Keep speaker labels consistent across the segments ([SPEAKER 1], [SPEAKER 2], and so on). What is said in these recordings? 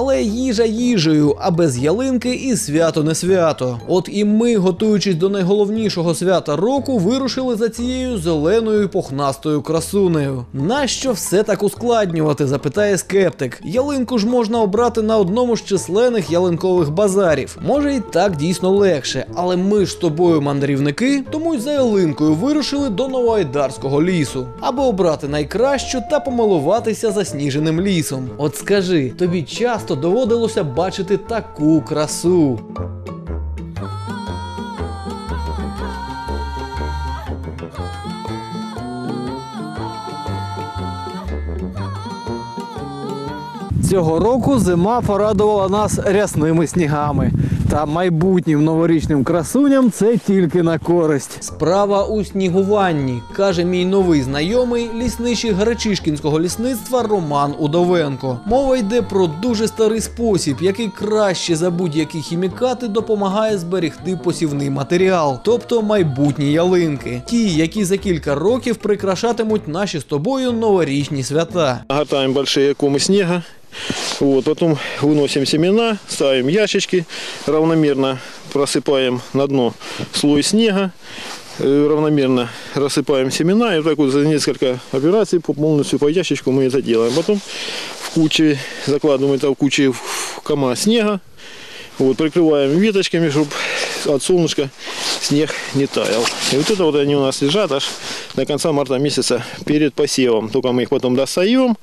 [SPEAKER 1] Але їжа їжею, а без ялинки і свято не свято. От і ми, готуючись до найголовнішого свята року, вирушили за цією зеленою пухнастою красунею. Нащо все так ускладнювати? запитає скептик. Ялинку ж можна обрати на одному з численних ялинкових базарів. Може і так дійсно легше, але ми ж з тобою мандрівники, тому й за ялинкою вирушили до Новоайдарського лісу, аби обрати найкращу та помилуватися засніженим лісом. От скажи, тобі часто доводилося бачити таку красу. Цього року зима порадувала нас рясними снігами. Та майбутнім новорічним красуням це тільки на користь. Справа у снігуванні, каже мій новий знайомий лісничий Гарачишкінського лісництва Роман Удовенко. Мова йде про дуже старий спосіб, який краще за будь-які хімікати допомагає зберегти посівний матеріал, тобто майбутні ялинки, ті, які за кілька років прикрашатимуть наші з тобою новорічні свята.
[SPEAKER 2] Гортаем большие комы снега. Вот, потом выносим семена, ставим ящички, равномерно просыпаем на дно слой снега, э, равномерно рассыпаем семена. И вот так вот за несколько операций по- полностью по ящичку мы это делаем. Потом в куче, закладываем это в куче в КАМАЗ снега. Вот, прикрываем веточками, чтобы от солнышка снег не таял. И вот это вот они у нас лежат аж до конца марта месяца перед посевом. Только мы их потом достаем.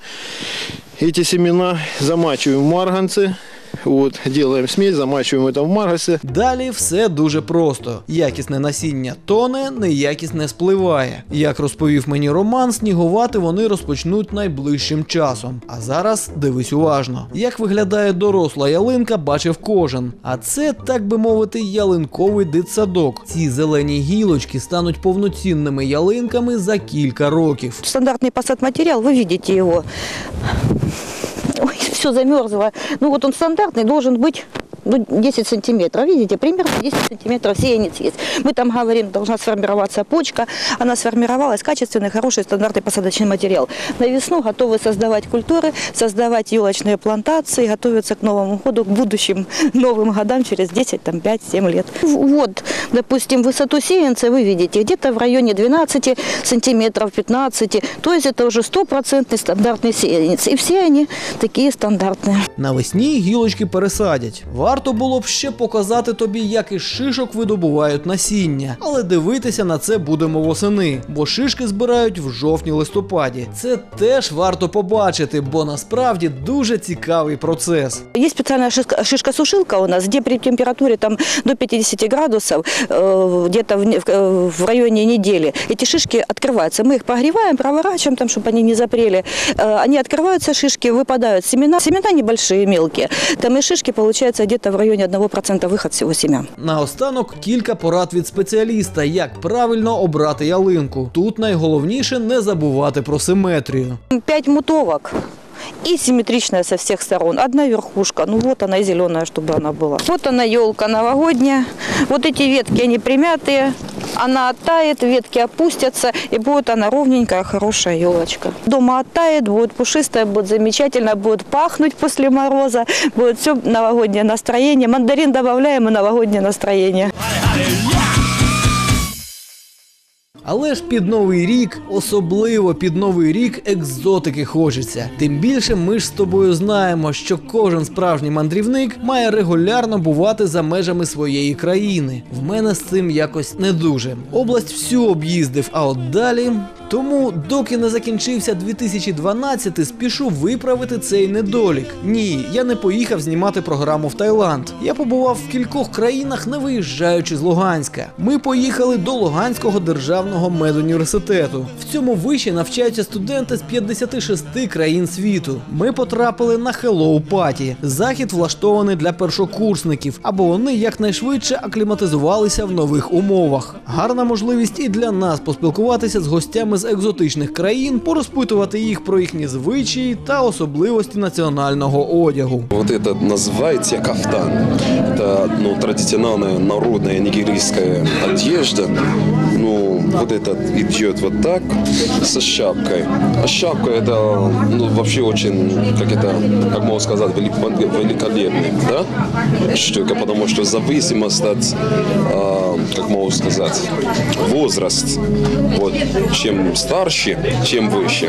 [SPEAKER 2] Эти семена замачиваем в марганцы. Вот, делаем смесь, замачиваем это в марганце.
[SPEAKER 1] Далі все дуже просто. Якісне насіння тоне, неякісне спливає. Як розповів мені Роман, снігувати вони розпочнуть найближчим часом. А зараз дивись уважно. Як виглядає доросла ялинка, бачив кожен. А це, так би мовити, ялинковий дитсадок. Ці зелені гілочки стануть повноцінними ялинками за кілька років.
[SPEAKER 3] Стандартный посадматериал, вы видите его. Ой, все замерзло. Ну вот он стандартный должен быть ну, 10 сантиметров. Видите, примерно 10 сантиметров сеянец есть. Мы там говорим, должна сформироваться почка. Она сформировалась. Качественный, хороший, стандартный посадочный материал. На весну готовы создавать культуры, создавать елочные плантации, готовиться к Новому году, к будущим новым годам через 10, там, 5-7 лет. Вот, допустим, высоту сеянца вы видите где-то в районе 12 сантиметров, 15. То есть это уже стопроцентный стандартный сеянец. И все они такие стандартные.
[SPEAKER 1] Навесні гілочки пересадять. Варто було б ще показати тобі, як із шишок видобувають насіння, але дивитися на це будемо восени, бо шишки збирають в жовтні-листопаді. Це теж варто побачити, бо насправді дуже цікавий процес.
[SPEAKER 3] Есть специальная шишка- шишка-сушилка у нас, где при температуре там, до 50 градусов, э, где-то в, не- в, э, в районе недели, эти шишки открываются. Мы их прогреваем, проворачиваем, там, чтобы они не запрели. Э, они открываются, шишки, выпадают семена. Семена небольшие, мелкие. Там и шишки получается где-то в районі 1% выход всего семян.
[SPEAKER 1] Наостанок кілька порад від спеціаліста, як правильно обрати ялинку. Тут найголовніше не забувати про симетрію.
[SPEAKER 3] Пять мутовок. И симметричная со всех сторон. Одна верхушка, ну вот она и зеленая, чтобы она была. Вот она елка новогодняя. Вот эти ветки, они примятые. Она оттает, ветки опустятся, и будет она ровненькая, хорошая елочка. Дома оттает, будет пушистая, будет замечательно, будет пахнуть после мороза, будет все новогоднее настроение. Мандарин добавляем и новогоднее настроение.
[SPEAKER 1] Але ж під новий рік, особливо під новий рік, екзотики хочеться. Тим більше ми ж з тобою знаємо, що кожен справжній мандрівник має регулярно бувати за межами своєї країни. В мене з цим якось не дуже. Область всю об'їздив, а от далі. Тому, доки не закінчився 2012, спішу виправити цей недолік. Ні, я не поїхав знімати програму в Таїланд. Я побував в кількох країнах, не виїжджаючи з Луганська. Ми поїхали до Луганського державного медуніверситету. В цьому виші навчаються студенти з 56 країн світу. Ми потрапили на Hello Party. Захід влаштований для першокурсників, аби вони якнайшвидше акліматизувалися в нових умовах. Гарна можливість і для нас поспілкуватися з гостями з екзотичних країн, порозпитувати їх про їхні звичаї та особливості національного одягу.
[SPEAKER 4] Вот это называется кафтан. Это ну, традиционная народная нигерийская одежда. Ну, ну, вот этот идет вот так со шапкой. А шапка это ну, вообще очень, как это, как можно сказать, велик- великолепный, да? Штука, потому что в зависимости от, а, как могу сказать, возраст, вот, чем старше, чем выше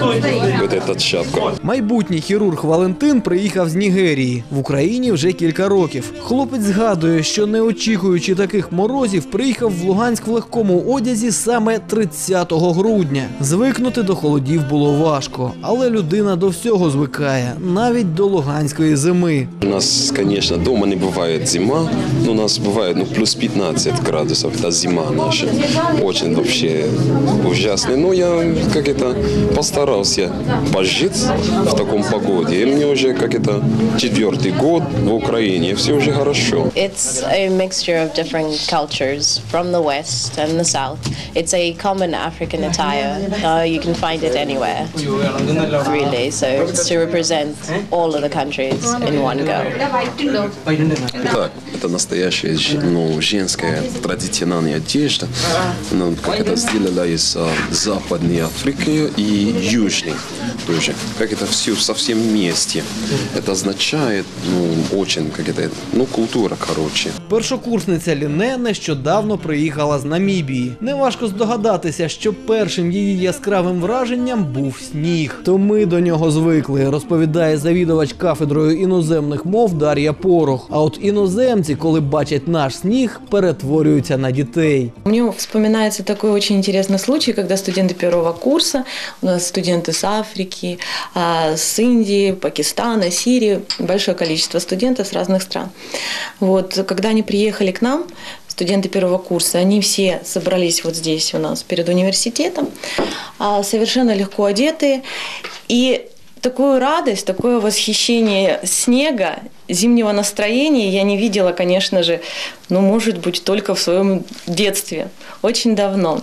[SPEAKER 4] вот эта шапка.
[SPEAKER 1] Майбутній хірург Валентин приїхав з Нігерії в Україні вже кілька років. Хлопець згадує, що не очікуючи таких морозів, приїхав в Луганськ в легкому одязі саме 30 грудня. Звикнути до холодів було важко, але людина до всього звикає, навіть до луганської зими.
[SPEAKER 4] У нас, конечно, дома не бывает зима, но у нас бывает ну, плюс 15 градусов, это зима наша. Очень вообще ужасно. Но я как это постарался пожить в таком погоде. И мне уже как это четвертый год в Украине, и все уже хорошо.
[SPEAKER 5] It's a mixture of different cultures from the west and the south. It's a common African attire. Uh, you can find it anywhere, really. So it's to represent all of the countries in one go.
[SPEAKER 4] Так, это настоящая ж- ну, женская традиционная одежда. Ну, как это сделала из а, Западной Африки и Южной тоже. Как это все совсем вместе. Это означает, ну, очень, как это, ну, культура, короче.
[SPEAKER 1] Першокурсниця Ліне нещодавно приїхала з Намібії. Неважко здогадатися, що першим її яскравим враженням був сніг. То ми до нього звикли, розповідає завідувач кафедрою іноземних мов Дар'я Порох. А от іноземці, коли бачать наш сніг, перетворюються на дітей.
[SPEAKER 6] Мне вспоминается такой очень интересный случай, когда студенты первого курса, у нас студенты с Африки, а, с Индии, Пакистана, Сирии, большое количество студентов с разных стран. Вот, когда они приехали к нам, студенты первого курса, они все собрались вот здесь у нас перед университетом, а, совершенно легко одетые, и такую радость, такое восхищение снега, зимнего настроения я не видела, конечно же, ну, может быть, только в своем детстве, очень давно.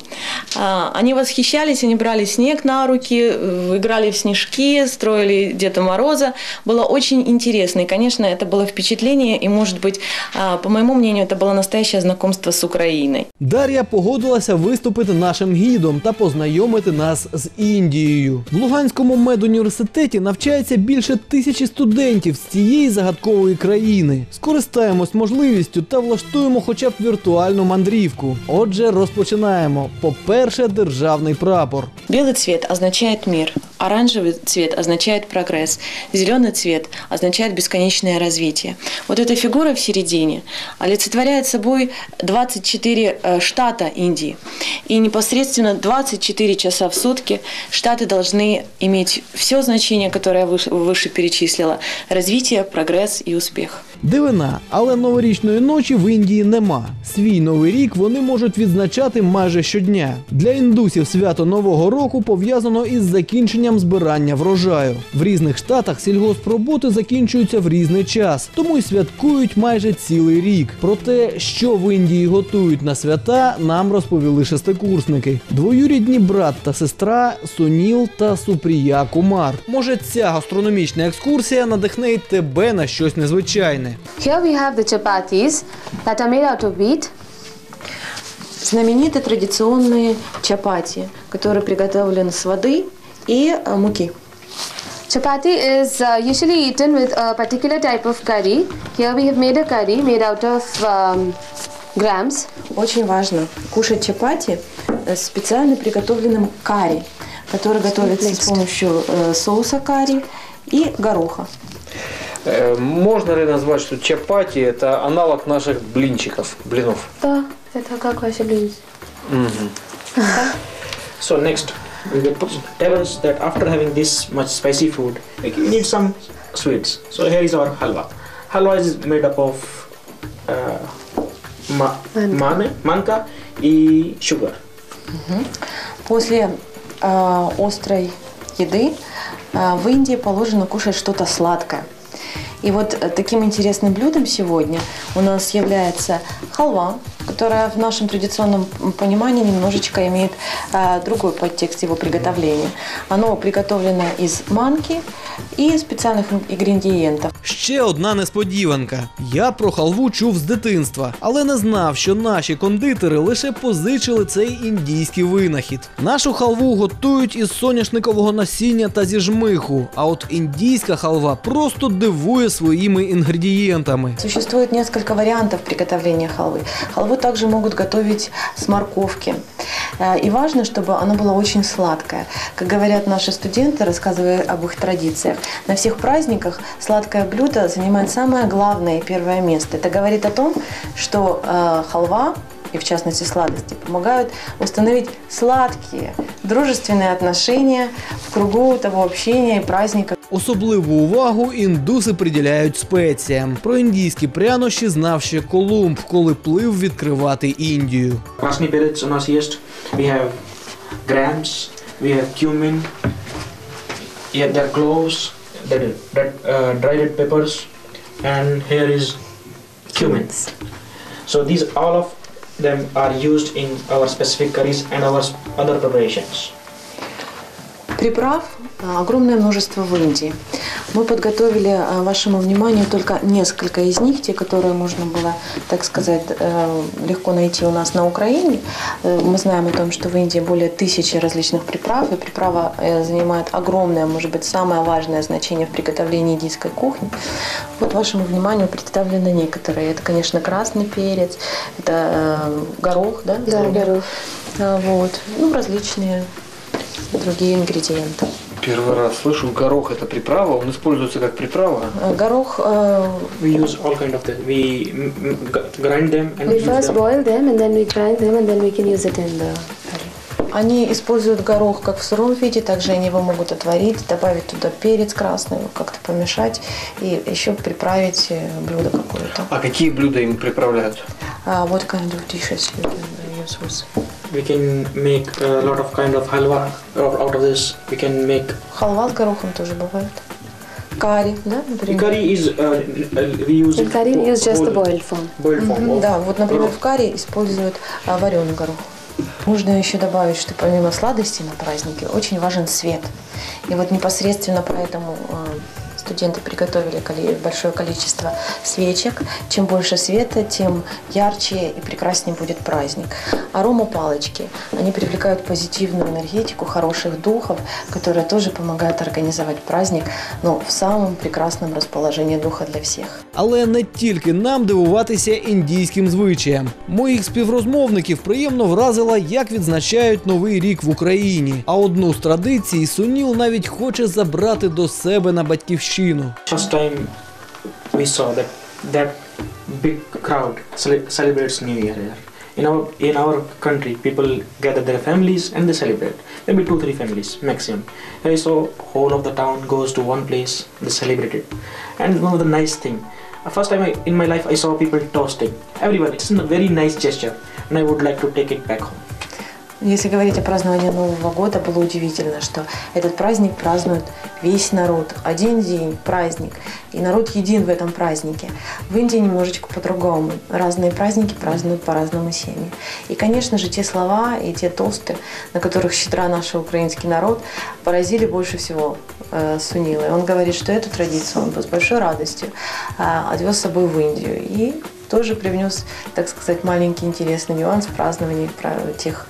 [SPEAKER 6] А, Они восхищались, они брали снег на руки, э, играли в снежки, строили Деда Мороза. Было очень интересно. И, конечно, это было впечатление, и, может быть, а, по моему мнению, это было настоящее знакомство с Украиной.
[SPEAKER 1] Дар'я погодилася виступити нашим гідом та познайомити нас з Індією. В Луганському медуніверситеті навчається більше тисячі студентів з цієї загадкової країни. Скористаємось можливістю та влаштуємо хоча б віртуальну мандрівку. Отже, розпочинаємо. По-перше, державний прапор.
[SPEAKER 6] Белый цвет означает мир, оранжевый цвет означает прогресс, зеленый цвет означает бесконечное развитие. Вот эта фигура в середине олицетворяет собой 24 э, штата Индии. И непосредственно 24 часа в сутки штаты должны иметь все значение, которое я выше, выше перечислила. Развитие, прогресс и успех.
[SPEAKER 1] Дивина, але новорічної ночі в Індії нема. Свій новий рік вони можуть відзначати майже щодня. Для індусів свято Нового року пов'язано із закінченням збирання врожаю. В різних штатах сільгоспроботи закінчуються в різний час, тому й святкують майже цілий рік. Про те, що в Індії готують на свята, нам розповіли шестикурсники. Двоюрідні брат та сестра Суніл та Супрія Кумар. Може, ця гастрономічна екскурсія надихне й тебе на щось незвичайне.
[SPEAKER 7] Here we have the chapatis that are made out of wheat.
[SPEAKER 6] Знамениты традиционные чапати, которые приготовлены с воды и э, муки.
[SPEAKER 7] Chapati is uh, usually eaten with a particular type of curry. Here we have made a curry made out of um, grams.
[SPEAKER 6] Очень важно кушать чапати э, специально приготовленным карри, который готовится с помощью э, соуса карри и гороха.
[SPEAKER 8] Э, Можно ли назвать, что чапати это аналог наших блинчиков, блинов?
[SPEAKER 7] Да, это как ваши блюда?
[SPEAKER 9] So next, we will put, tell us that after having this much spicy food, you need some sweets. So here is our halwa. Halwa is made up of uh, ma- manka и sugar.
[SPEAKER 6] После э, острой еды э, в Индии положено кушать что-то сладкое. И вот э, таким интересным блюдом сегодня у нас является халва, которая в нашем традиционном понимании немножечко имеет э, другой подтекст его приготовления. Оно приготовлено из манки и специальных ингредиентов.
[SPEAKER 1] Ще одна несподіванка. Я про халву чув з дитинства, але не знав, що наші кондитери лише позичили цей індійський винахід. Нашу халву готують із соняшникового насіння та зі жмиху. А от індійська халва просто дивує своїми інгредієнтами.
[SPEAKER 6] Существует несколько вариантов приготовления халвы. Халву также могут готовить с морковки. Э, И важно, чтобы она была очень сладкая. Как говорят наши студенты, рассказывая об их традициях, на всех праздниках сладкое блюдо занимает самое главное и первое место. Это говорит о том, что э, халва и в частности сладости, помогают установить сладкие, дружественные отношения в кругу того общения и праздника,
[SPEAKER 1] Особливу увагу індуси приділяють спеціям. Про індійські прянощі знав ще Колумб, коли плив відкривати Індію.
[SPEAKER 9] Krasni perits у нас есть. We have grams, we have cumin, yeah, there are cloves, that, that uh, dried red peppers, and here is cumin. So these all of them are used in our specific curries and our other preparations.
[SPEAKER 6] Приправ а, огромное множество в Индии. Мы подготовили а, вашему вниманию только несколько из них, те, которые можно было, так сказать, э, легко найти у нас на Украине. Э, Мы знаем о том, что в Индии более тысячи различных приправ, и приправа э, занимает огромное, может быть, самое важное значение в приготовлении индийской кухни. Вот вашему вниманию представлены некоторые. Это, конечно, красный перец, это горох, да?
[SPEAKER 7] Да, горох.
[SPEAKER 6] А, Вот. Ну, различные другие ингредиенты.
[SPEAKER 8] Первый раз слышу, горох это приправа, он используется как приправа.
[SPEAKER 6] Э, Горох э,
[SPEAKER 9] We use all kind of that. We grind them and
[SPEAKER 7] We
[SPEAKER 9] use
[SPEAKER 7] first
[SPEAKER 9] them.
[SPEAKER 7] boil them and then we grind them and then we can use it in the curry.
[SPEAKER 6] Они используют горох как в сыром виде, также они его могут отварить, добавить туда перец красный, как-то помешать и еще приправить э, блюдо какое-то.
[SPEAKER 8] А какие блюда им приправляют?
[SPEAKER 6] А, what kind of dishes you can with?
[SPEAKER 9] We can make a lot of kind of halwa out of this. We can make
[SPEAKER 6] Халва с горохом тоже бывает. Карри, да, например?
[SPEAKER 9] curry is uh, uh, we use
[SPEAKER 7] we use just
[SPEAKER 9] whole-
[SPEAKER 7] boiled form.
[SPEAKER 9] boiled form. Of
[SPEAKER 6] Да, вот, например, в карри используют а, вареный горох. Нужно еще добавить, что помимо сладости на празднике очень важен свет. И вот непосредственно поэтому э, студенты приготовили коли- большое количество свечек. Чем больше света, тем ярче и прекраснее будет праздник. Арома палочки, они привлекают позитивную энергетику, хороших духов, которые тоже помогают организовать праздник, но в самом прекрасном расположении духа для всех.
[SPEAKER 1] Але не тільки нам дивуватися індійським звичаям. Моїх співрозмовників приємно вразило, як відзначають новий рік в Україні. А одну з традицій Суніл навіть хоче забрати до себе на батьківщину.
[SPEAKER 9] First time we saw that that big crowd celebrates New Year. In our in our country, people gather their families and they celebrate. Maybe two three families maximum. Saw whole of the town goes to one place. They celebrate it. And one of the nice thing. First time I, in my life I saw people toasting. Everyone. It's a very nice gesture, and I would like to take it back home.
[SPEAKER 6] Если говорить о праздновании Нового года, было удивительно, что этот праздник празднует весь народ. Один день – праздник. И народ един в этом празднике. В Индии немножечко по-другому. Разные праздники празднуют по-разному семьи. И, конечно же, те слова и те тосты, на которых щедра наш украинский народ, поразили больше всего э, Сунила. Он говорит, что эту традицию он с большой радостью э, отвез с собой в Индию. И тоже привнес, так сказать, маленький интересный нюанс в праздновании пра- тех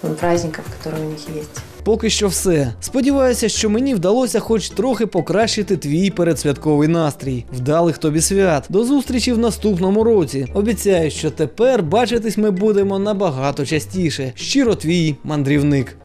[SPEAKER 6] праздников, которые у них есть.
[SPEAKER 1] Поки що все. Сподіваюся, що мені вдалося хоч трохи покращити твій передсвятковий настрій. Вдалих тобі свят. До зустрічі в наступному році. Обіцяю, що тепер бачитись ми будемо набагато частіше. Щиро твій мандрівник.